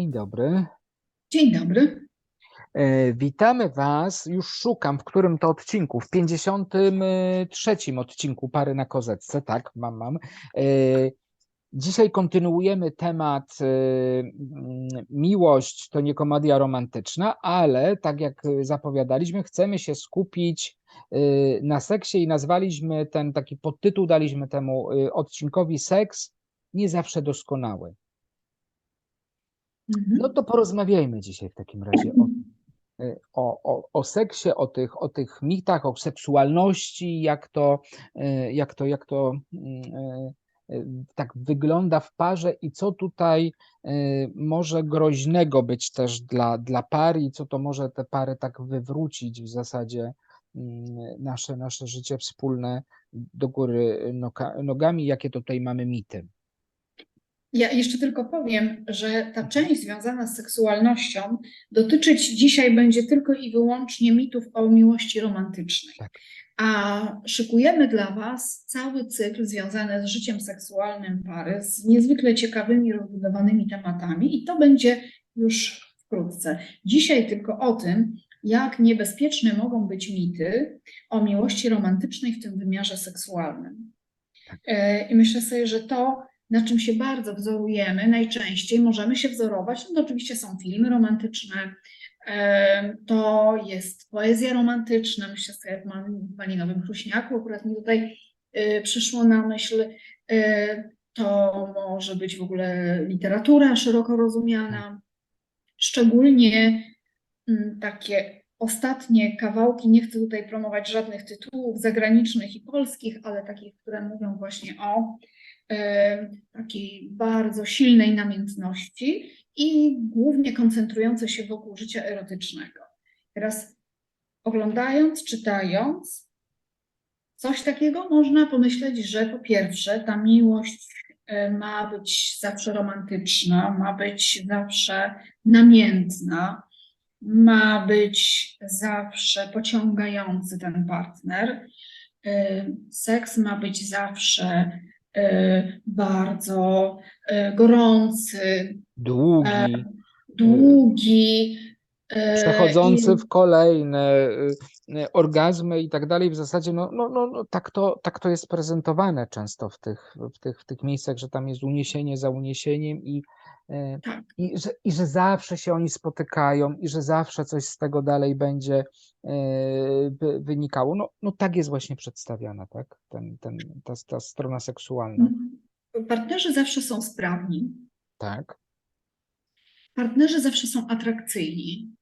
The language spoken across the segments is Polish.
Dzień dobry. Dzień dobry. E, Witamy Was. Już szukam, w którym to odcinku. W 53 odcinku Pary na kozetce. Tak, mam, mam. E, Dzisiaj kontynuujemy temat e, mm, miłość to nie komedia romantyczna, ale tak jak zapowiadaliśmy, chcemy się skupić na seksie i nazwaliśmy ten taki podtytuł, daliśmy temu odcinkowi seks nie zawsze doskonały. Mhm. No to porozmawiajmy dzisiaj w takim razie o, y, o, o, o seksie, o tych, o tych mitach, o seksualności, jak to, y, jak to, jak to y, tak wygląda w parze i co tutaj może groźnego być też dla, dla pary i co to może te pary tak wywrócić w zasadzie mm, nasze, nasze życie wspólne do góry noga, nogami, jakie tutaj mamy mity. Ja jeszcze tylko powiem, że ta część związana z seksualnością dotyczyć dzisiaj będzie tylko i wyłącznie mitów o miłości romantycznej. Tak. A szykujemy dla Was cały cykl związany z życiem seksualnym pary, z niezwykle ciekawymi, rozbudowanymi tematami, i to będzie już wkrótce. Dzisiaj tylko o tym, jak niebezpieczne mogą być mity o miłości romantycznej w tym wymiarze seksualnym. E, I myślę sobie, że to, na czym się bardzo wzorujemy, najczęściej możemy się wzorować, no to oczywiście są filmy romantyczne, to jest poezja romantyczna, myślę sobie w Malinowym Chruśniaku, akurat mi tutaj e, przyszło na myśl, e, to może być w ogóle literatura szeroko rozumiana, szczególnie mm, takie ostatnie kawałki, nie chcę tutaj promować żadnych tytułów zagranicznych i polskich, ale takich, które mówią właśnie o takiej bardzo silnej namiętności i głównie koncentrujące się wokół życia erotycznego. Teraz oglądając, czytając, coś takiego można pomyśleć, że po pierwsze ta miłość e, ma być zawsze romantyczna, ma być zawsze namiętna, ma być zawsze pociągający ten partner. Y, Seks ma być zawsze bardzo y, gorący, Długi. E, długi. przechodzący w kolejne orgazmy i tak dalej. W zasadzie no, no, no, no, tak, to, tak to jest prezentowane często w tych, w, tych, w tych miejscach, że tam jest uniesienie za uniesieniem i, Tak. i, że, i że zawsze się oni spotykają i że zawsze coś z tego dalej będzie wy- wynikało. No, no tak jest właśnie przedstawiana, tak? Ten, ten, ta, ta strona seksualna. Partnerzy zawsze są sprawni, Tak. partnerzy zawsze są atrakcyjni.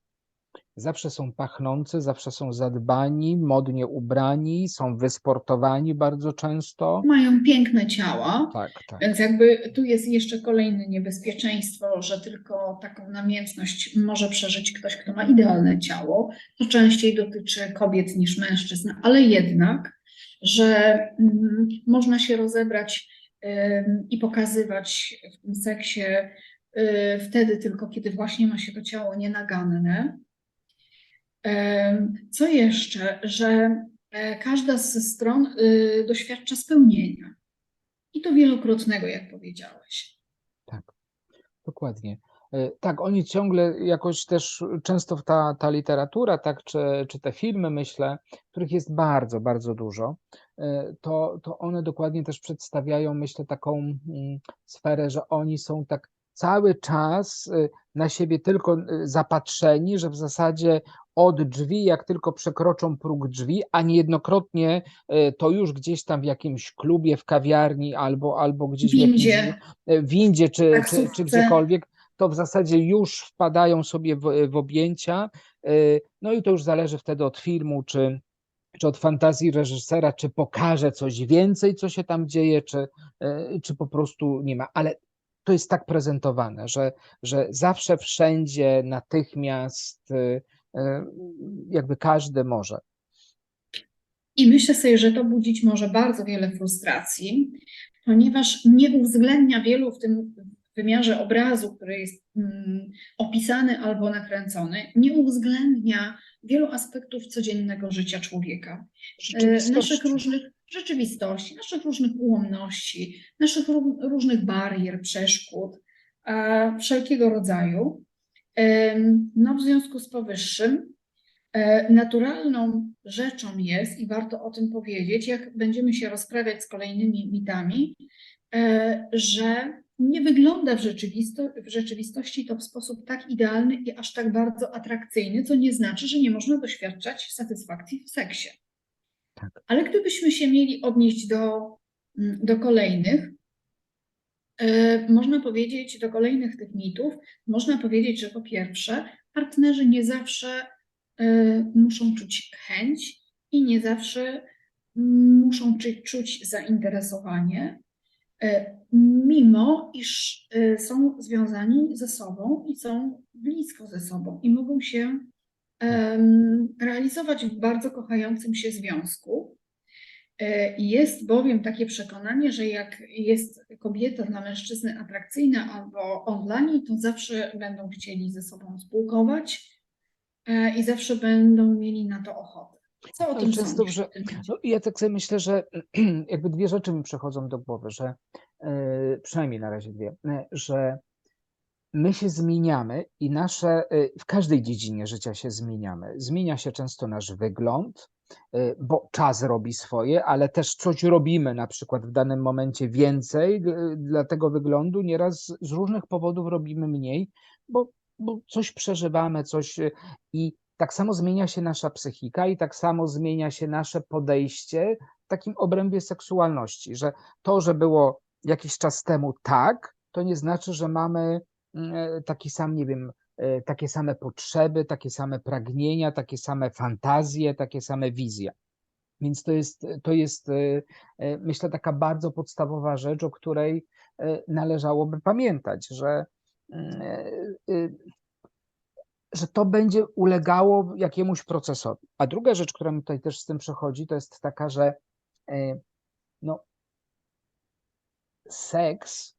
Zawsze są pachnący, zawsze są zadbani, modnie ubrani, są wysportowani bardzo często. Mają piękne ciała, Tak, tak. Więc jakby tu jest jeszcze kolejne niebezpieczeństwo, że tylko taką namiętność może przeżyć ktoś, kto ma idealne ciało. To częściej dotyczy kobiet niż mężczyzn, ale jednak, że mm, można się rozebrać i pokazywać w tym seksie y, wtedy tylko, kiedy właśnie ma się to ciało nienaganne. Co jeszcze, że e, każda ze stron y, doświadcza spełnienia. I to wielokrotnego, jak powiedziałeś. Dokładnie. E, Tak, oni ciągle jakoś też często ta, ta literatura, tak, czy, czy te filmy, myślę, których jest bardzo, bardzo dużo, e, to, to one dokładnie też przedstawiają, myślę, taką mm, sferę, że oni są tak cały czas e, na siebie tylko e, zapatrzeni, że w zasadzie od drzwi, jak tylko przekroczą próg drzwi, a niejednokrotnie e, to już gdzieś tam w jakimś klubie, w kawiarni albo, albo gdzieś w jakimś Windzie, windzie czy, czy, czy gdziekolwiek, to w zasadzie już wpadają sobie w, w objęcia. No i to już zależy wtedy od filmu, czy, czy od fantazji reżysera, czy pokaże coś więcej, co się tam dzieje, czy, czy po prostu nie ma. Ale to jest tak prezentowane, że, że zawsze, wszędzie, natychmiast, e, e, jakby każdy może. I myślę sobie, że to budzić może bardzo wiele frustracji, ponieważ nie uwzględnia wielu w tym wymiarze obrazu, który jest mm, opisany albo nakręcony, nie uwzględnia wielu aspektów codziennego życia człowieka. E, naszych różnych rzeczywistości, naszych różnych ułomności, naszych ró- różnych barier, przeszkód. e, wszelkiego rodzaju. Em, No, w związku z powyższym, e, naturalną rzeczą jest, i warto o tym powiedzieć, jak będziemy się rozprawiać z kolejnymi mitami, e, że nie wygląda w, rzeczywisto, w rzeczywistości to w sposób tak idealny i aż tak bardzo atrakcyjny, co nie znaczy, że nie można doświadczać satysfakcji w seksie. Tak. Ale gdybyśmy się mieli odnieść do, mm, do kolejnych, e, można powiedzieć, do kolejnych tych mitów, można powiedzieć, że po pierwsze, partnerzy nie zawsze e, muszą czuć chęć i nie zawsze mm, muszą czuć zainteresowanie, e, mimo iż są związani ze sobą i są blisko ze sobą i mogą się realizować w bardzo kochającym się związku. E, Jest bowiem takie przekonanie, że jak jest kobieta dla mężczyzny atrakcyjna albo on dla niej, to zawsze będą chcieli ze sobą spółkować e, i zawsze będą mieli na to ochotę. Co o tym często, sądzisz? micie? No, ja tak sobie myślę, że jakby dwie rzeczy mi przychodzą do głowy, że e, przynajmniej na razie dwie, że my się zmieniamy i nasze, e, w każdej dziedzinie życia się zmieniamy. Zmienia się często nasz wygląd, e, bo czas robi swoje, ale też coś robimy na przykład w danym momencie więcej e, dla tego wyglądu, nieraz z różnych powodów robimy mniej, bo, bo coś przeżywamy, coś i tak samo zmienia się nasza psychika i tak samo zmienia się nasze podejście w takim obrębie seksualności, że to, że było jakiś czas temu tak, to nie znaczy, że mamy taki sam, nie wiem, e, takie same potrzeby, takie same pragnienia, takie same fantazje, takie same wizje. Więc to jest, to jest, e, e, myślę, taka bardzo podstawowa rzecz, o której e, należałoby pamiętać, że, mm, e, e, że to będzie ulegało jakiemuś procesowi. A druga rzecz, która mi tutaj też z tym przechodzi, to jest taka, że e, no, seks,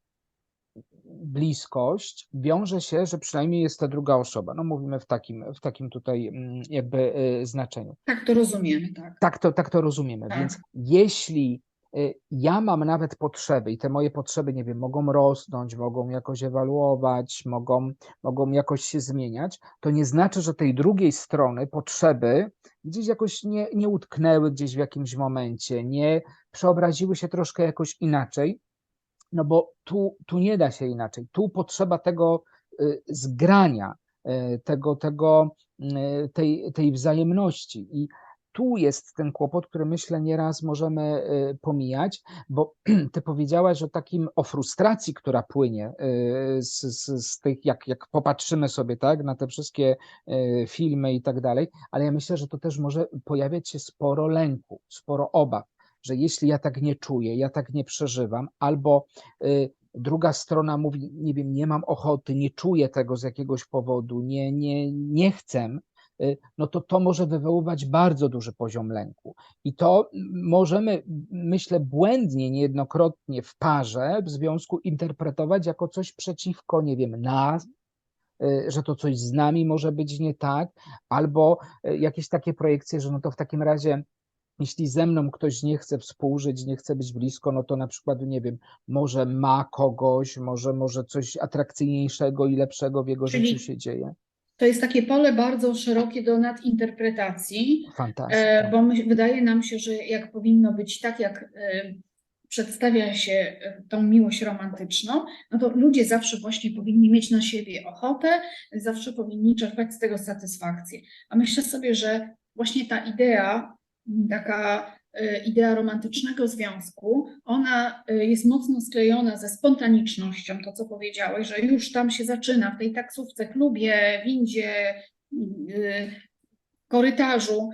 bliskość wiąże się, że przynajmniej jest ta druga osoba. No mówimy w takim, w takim tutaj mm, jakby e, znaczeniu. Tak to rozumiemy, tak. Tak to, tak to rozumiemy. Tak. Więc jeśli y, ja mam nawet potrzeby i te moje potrzeby, nie wiem, mogą rosnąć, mogą jakoś ewaluować, mogą, mogą jakoś się zmieniać, to nie znaczy, że tej drugiej strony potrzeby gdzieś jakoś nie, nie utknęły gdzieś w jakimś momencie, nie przeobraziły się troszkę jakoś inaczej, no bo tu, tu nie da się inaczej. Tu potrzeba tego y, zgrania, y, tego, tego, y, tej, tej wzajemności. I tu jest ten kłopot, który myślę nieraz możemy pomijać, bo ty powiedziałaś o takim, o frustracji, która płynie z, z, z tych, jak, jak popatrzymy sobie tak, na te wszystkie filmy i tak dalej, ale ja myślę, że to też może pojawiać się sporo lęku, sporo obaw, że jeśli ja tak nie czuję, ja tak nie przeżywam, albo y, druga strona mówi, nie wiem, nie mam ochoty, nie czuję tego z jakiegoś powodu, nie, nie, nie chcę, y, no to to może wywoływać bardzo duży poziom lęku. I to możemy, myślę, błędnie niejednokrotnie w parze, w związku interpretować jako coś przeciwko, nie wiem, nas, y, że to coś z nami może być nie tak, albo jakieś takie projekcje, że no to w takim razie jeśli ze mną ktoś nie chce współżyć, nie chce być blisko, no to na przykład, nie wiem, może ma kogoś, może, może coś atrakcyjniejszego i lepszego w jego Czyli- życiu się dzieje. To jest takie pole bardzo szerokie do nadinterpretacji. Fantastycznie. E, Bo my, wydaje nam się, że jak powinno być tak, jak e, przedstawia się e, tą miłość romantyczną, no to ludzie zawsze właśnie powinni mieć na siebie ochotę, zawsze powinni czerpać z tego satysfakcję. A myślę sobie, że właśnie ta idea, taka e, idea romantycznego związku, ona e, jest mocno sklejona ze spontanicznością, to co powiedziałeś, że już tam się zaczyna, w tej taksówce, klubie, windzie, y, korytarzu,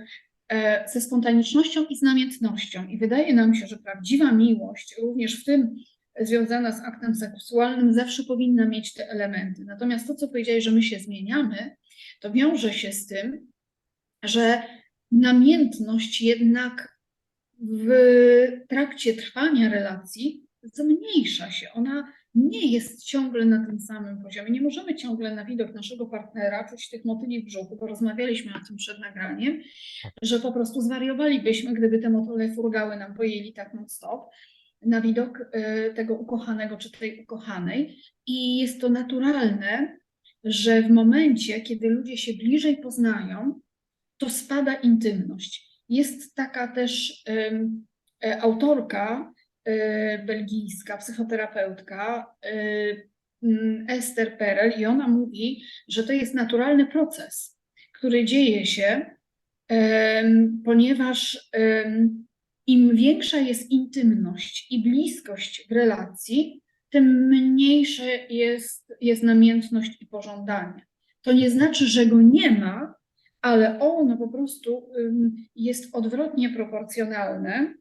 e, ze spontanicznością i z namiętnością. I wydaje nam się, że prawdziwa miłość, również w tym związana z aktem seksualnym, zawsze powinna mieć te elementy. Natomiast to, co powiedziałeś, że my się zmieniamy, to wiąże się z tym, że namiętność jednak w trakcie trwania relacji zmniejsza się. Ona nie jest ciągle na tym samym poziomie. Nie możemy ciągle na widok naszego partnera czuć tych motyli w brzuchu, bo rozmawialiśmy o tym przed nagraniem, że po prostu zwariowalibyśmy, gdyby te motyle furgały nam pojęli tak non stop. na widok e, tego ukochanego czy tej ukochanej. I jest to naturalne, że w momencie, kiedy ludzie się bliżej poznają, to spada intymność. Jest taka też e, autorka e, belgijska, psychoterapeutka e, mm, Esther Perel, i ona mówi, że to jest naturalny proces, który dzieje się, ponieważ im większa jest intymność i bliskość w relacji, tym mniejsza jest, jest namiętność i pożądanie. To nie znaczy, że go nie ma, ale ono po prostu jest odwrotnie proporcjonalne,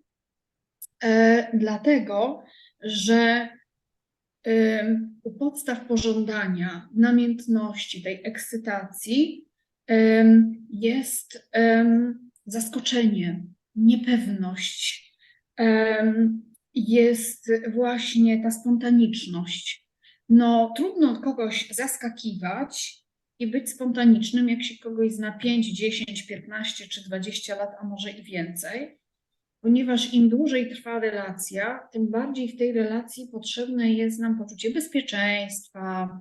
e, dlatego że u podstaw pożądania, namiętności, tej ekscytacji jest zaskoczenie, niepewność, jest właśnie ta spontaniczność. No, trudno kogoś zaskakiwać i być spontanicznym, jak się kogoś zna 5, 10, 15 czy 20 lat, a może i więcej, ponieważ im dłużej trwa relacja, tym bardziej w tej relacji potrzebne jest nam poczucie bezpieczeństwa,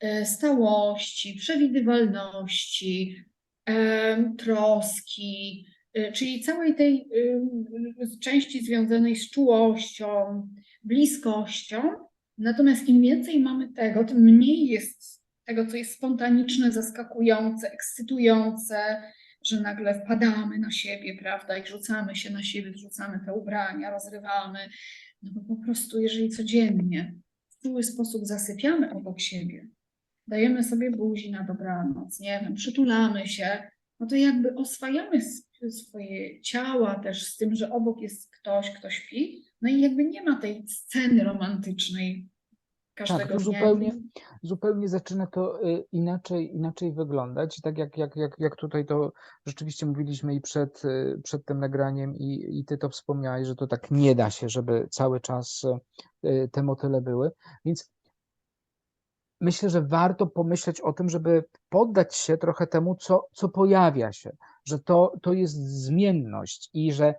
e, stałości, przewidywalności, em, troski, y, czyli całej tej części związanej z czułością, bliskością. Natomiast im więcej mamy tego, tym mniej jest tego, co jest spontaniczne, zaskakujące, ekscytujące, że nagle wpadamy na siebie, prawda, i rzucamy się na siebie, wrzucamy te ubrania, rozrywamy. No bo po prostu, jeżeli codziennie w czuły sposób zasypiamy obok siebie, dajemy sobie buzi na dobranoc, nie wiem, przytulamy się, no to jakby oswajamy swoje ciała też z tym, że obok jest ktoś, kto śpi, no i jakby nie ma tej sceny romantycznej każdego Tak, to dnia. zupełnie, zupełnie zaczyna to y, inaczej, inaczej wyglądać. I Tak jak, jak, jak, jak tutaj to rzeczywiście mówiliśmy i przed, y, przed tym nagraniem, i, i ty to wspomniałeś, że to tak nie da się, żeby cały czas y, te motyle były. Więc myślę, że warto pomyśleć o tym, żeby poddać się trochę temu, co, co pojawia się, że to, to jest zmienność i że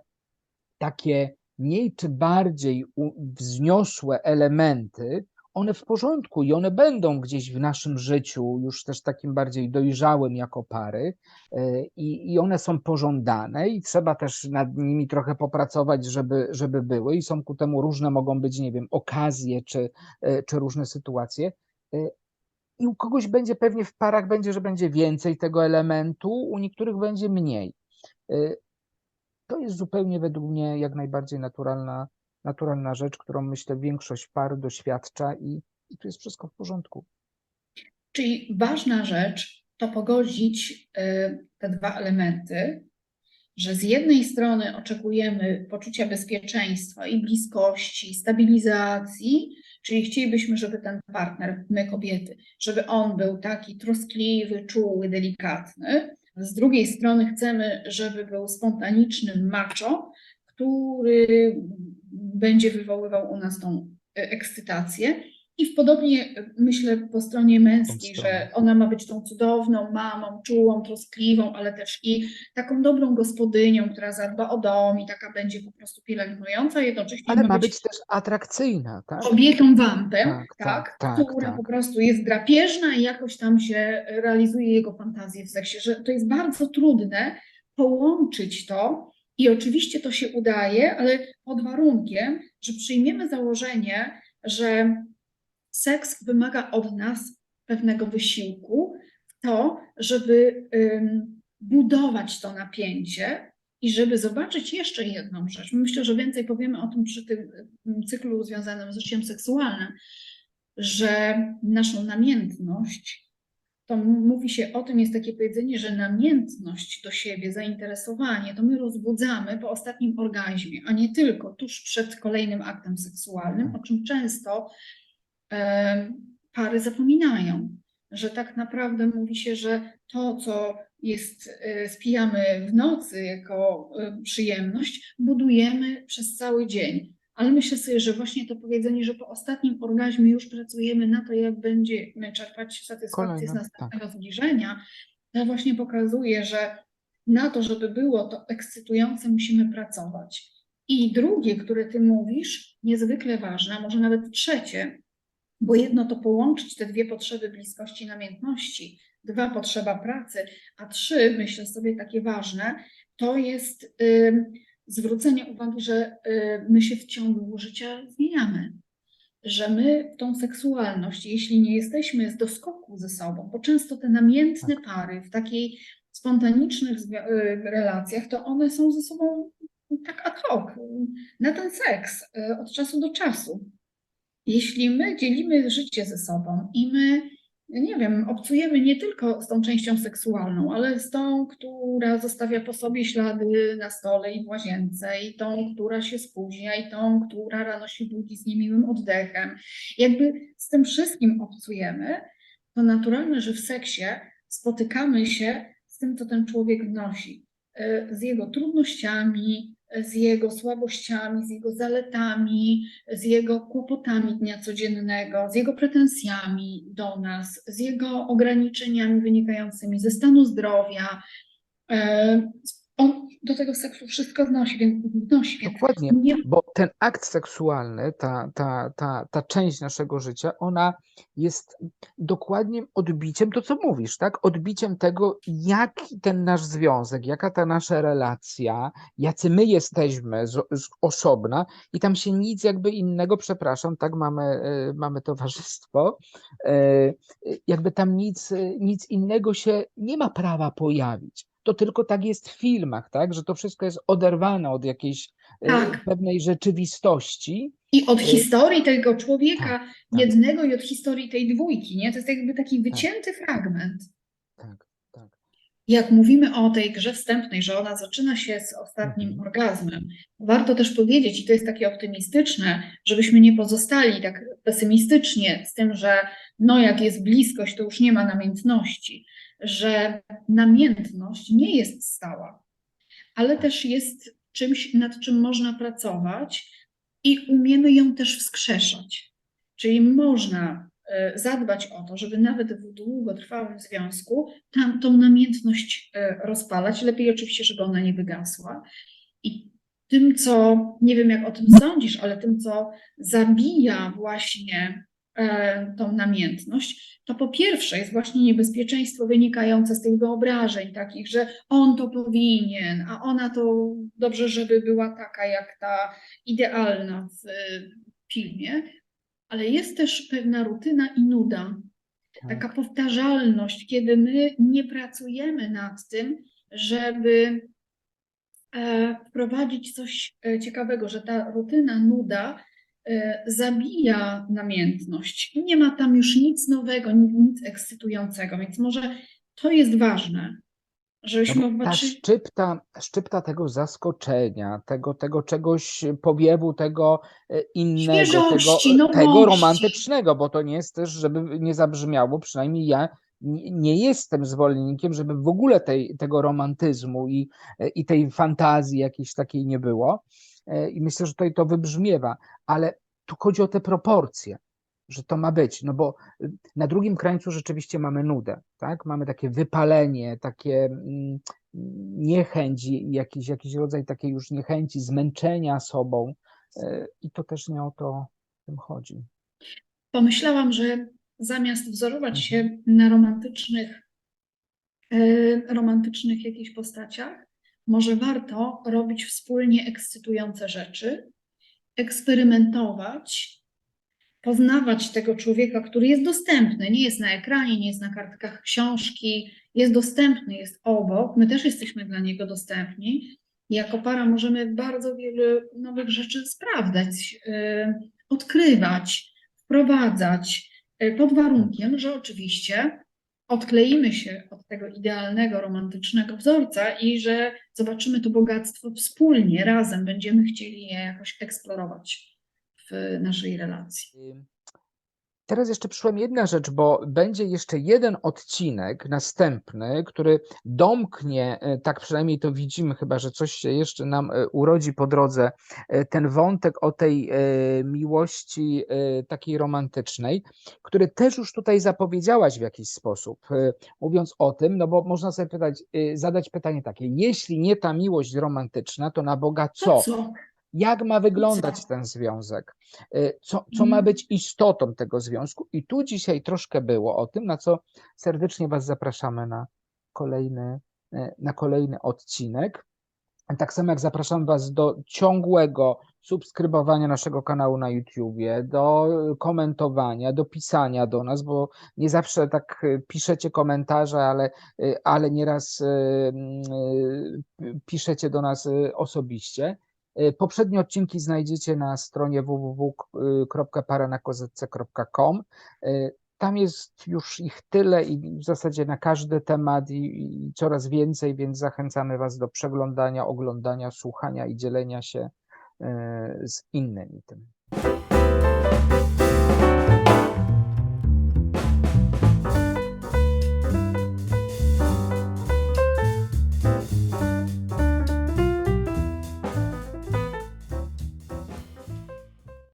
takie mniej czy bardziej wzniosłe elementy, one w porządku i one będą gdzieś w naszym życiu, już też takim bardziej dojrzałym jako pary, e, i, i one są pożądane, i trzeba też nad nimi trochę popracować, żeby, żeby były, i są ku temu różne mogą być, nie wiem, okazje czy, e, czy różne sytuacje. E, I u kogoś będzie pewnie w parach będzie, że będzie więcej tego elementu, u niektórych będzie mniej. To jest zupełnie według mnie jak najbardziej naturalna, naturalna rzecz, którą myślę większość par doświadcza i, i tu jest wszystko w porządku. Czyli ważna rzecz to pogodzić y, te dwa elementy, że z jednej strony oczekujemy poczucia bezpieczeństwa i bliskości, stabilizacji, czyli chcielibyśmy, żeby ten partner, my kobiety, żeby on był taki troskliwy, czuły, delikatny. Z drugiej strony chcemy, żeby był spontanicznym macho, który będzie wywoływał u nas tą y, ekscytację. I w podobnie y, myślę po stronie męskiej, że ona ma być tą cudowną mamą, czułą, troskliwą, ale też i taką dobrą gospodynią, która zadba o dom i taka będzie po prostu pielęgnująca, jednocześnie Ale ma ma być być też atrakcyjna, tak? kobietą wampem, Tak, tak, tak, tak, która tak. po prostu jest drapieżna i jakoś tam się realizuje jego fantazje w seksie, że to jest bardzo trudne połączyć to i oczywiście to się udaje, ale pod warunkiem, że przyjmiemy założenie, że seks wymaga od nas pewnego wysiłku to, żeby budować to napięcie i żeby zobaczyć jeszcze jedną rzecz. Myślę, że więcej powiemy o tym przy tym ym, cyklu związanym z życiem seksualnym, że naszą namiętność, to mówi się o tym, jest takie powiedzenie, że namiętność do siebie, zainteresowanie, to my rozbudzamy po ostatnim orgazmie, a nie tylko tuż przed kolejnym aktem seksualnym, o czym często em, pary zapominają, że tak naprawdę mówi się, że to, co jest, e, spijamy w nocy jako e, przyjemność, budujemy przez cały dzień. Ale myślę sobie, że właśnie to powiedzenie, że po ostatnim orgazmie już pracujemy na to, jak będziemy czerpać satysfakcję z Kolejne, następnego zbliżenia, to właśnie pokazuje, że na to, żeby było to ekscytujące, musimy pracować. I drugie, które ty mówisz, niezwykle ważne, a może nawet trzecie, bo jedno to połączyć te dwie potrzeby bliskości i namiętności, dwa potrzeba pracy, a trzy, myślę sobie takie ważne, to jest ym, zwrócenie uwagi, że y, my się w ciągu życia zmieniamy. Że my tą seksualność, jeśli nie jesteśmy z doskoku ze sobą, bo często te namiętne pary w takiej spontanicznych y, relacjach, to one są ze sobą tak ad hoc, na ten seks, y, od czasu do czasu. Jeśli my dzielimy życie ze sobą i my, nie wiem, obcujemy nie tylko z tą częścią seksualną, ale z tą, która zostawia po sobie ślady na stole i w łazience, i tą, która się spóźnia, i tą, która rano się budzi z niemiłym oddechem. Jakby z tym wszystkim obcujemy, to naturalne, że w seksie spotykamy się z tym, co ten człowiek wnosi, y, z jego trudnościami, z jego słabościami, z jego zaletami, z jego kłopotami dnia codziennego, z jego pretensjami do nas, z jego ograniczeniami wynikającymi ze stanu zdrowia. E, On do tego seksu wszystko wnosi, więc wnosi. Więc Dokładnie, nie, bo ten akt seksualny, ta, ta, ta, ta część naszego życia, ona jest dokładnie odbiciem, to co mówisz, tak? Odbiciem tego, jaki ten nasz związek, jaka ta nasza relacja, jacy my jesteśmy z, z osobna i tam się nic jakby innego, przepraszam, tak, mamy, e, mamy towarzystwo, e, jakby tam nic, nic innego się nie ma prawa pojawić. To tylko tak jest w filmach, tak? Że to wszystko jest oderwane od jakiejś e, Tak. pewnej rzeczywistości. I od Y, historii tego człowieka tak. jednego i od historii tej dwójki, nie? To jest jakby taki wycięty fragment. Tak, tak. Jak mówimy o tej grze wstępnej, że ona zaczyna się z ostatnim Mhm. orgazmem, warto też powiedzieć, i to jest takie optymistyczne, żebyśmy nie pozostali tak pesymistycznie z tym, że no jak jest bliskość, to już nie ma namiętności, że namiętność nie jest stała, ale też jest czymś, nad czym można pracować i umiemy ją też wskrzeszać. Czyli można e, zadbać o to, żeby nawet w długotrwałym związku tam, tą namiętność e, rozpalać. Lepiej oczywiście, żeby ona nie wygasła. I tym, co, nie wiem jak o tym sądzisz, ale tym, co zabija właśnie tą namiętność, to po pierwsze jest właśnie niebezpieczeństwo wynikające z tych wyobrażeń takich, że on to powinien, a ona to dobrze, żeby była taka jak ta idealna w e, filmie, ale jest też pewna rutyna i nuda, taka powtarzalność, kiedy my nie pracujemy nad tym, żeby e, wprowadzić coś e, ciekawego, że ta rutyna, nuda e, zabija namiętność. Nie ma tam już nic nowego, nic, ekscytującego, więc może to jest ważne, No żebyśmy bo ta szczypta, szczypta tego zaskoczenia, tego, tego czegoś, powiewu tego e, innego, tego, Świeżości, tego romantycznego, bo to nie jest też, żeby nie zabrzmiało, przynajmniej ja nie nie jestem zwolennikiem, żeby w ogóle tej, tego romantyzmu i, e, i tej fantazji jakiejś takiej nie było. E, I myślę, że tutaj to wybrzmiewa, ale tu chodzi o te proporcje, że to ma być, no bo y, na drugim krańcu rzeczywiście mamy nudę, tak? Mamy takie wypalenie, takie mm, niechęć, jakiś, jakiś rodzaj takiej już niechęci, zmęczenia sobą e, i to też nie o to tym chodzi. pomyślałam, że zamiast wzorować Mhm. się na romantycznych, e, romantycznych jakichś postaciach, może warto robić wspólnie ekscytujące rzeczy, eksperymentować, poznawać tego człowieka, który jest dostępny, nie jest na ekranie, nie jest na kartkach książki, jest dostępny, jest obok, my też jesteśmy dla niego dostępni. Jako para możemy bardzo wiele nowych rzeczy sprawdzać, e, odkrywać, wprowadzać, e, pod warunkiem, że oczywiście odkleimy się od tego idealnego, romantycznego wzorca i że zobaczymy to bogactwo wspólnie, razem, będziemy chcieli je jakoś eksplorować w naszej relacji. Teraz jeszcze przyszła mi jedna rzecz, bo będzie jeszcze jeden odcinek następny, który domknie, e, tak przynajmniej to widzimy, chyba że coś się jeszcze nam e, urodzi po drodze, e, ten wątek o tej miłości takiej romantycznej, który też już tutaj zapowiedziałaś w jakiś sposób, mówiąc o tym, no bo można sobie pytać, zadać pytanie takie, jeśli nie ta miłość romantyczna, to na Boga co? co? Jak ma wyglądać ten związek, y, co, co ma Mhm. być istotą tego związku. I tu dzisiaj troszkę było o tym, na co serdecznie Was zapraszamy na kolejny, y, na kolejny odcinek. Tak samo jak zapraszam Was do ciągłego subskrybowania naszego kanału na YouTubie, do komentowania, do pisania do nas, bo nie zawsze tak y, piszecie komentarze, ale, ale nieraz y, piszecie do nas osobiście. Y, Poprzednie odcinki znajdziecie na stronie www.paranakozece.com. Y, Tam jest już ich tyle i w zasadzie na każdy temat i, i coraz więcej, więc zachęcamy Was do przeglądania, oglądania, słuchania i dzielenia się y, z innymi tym.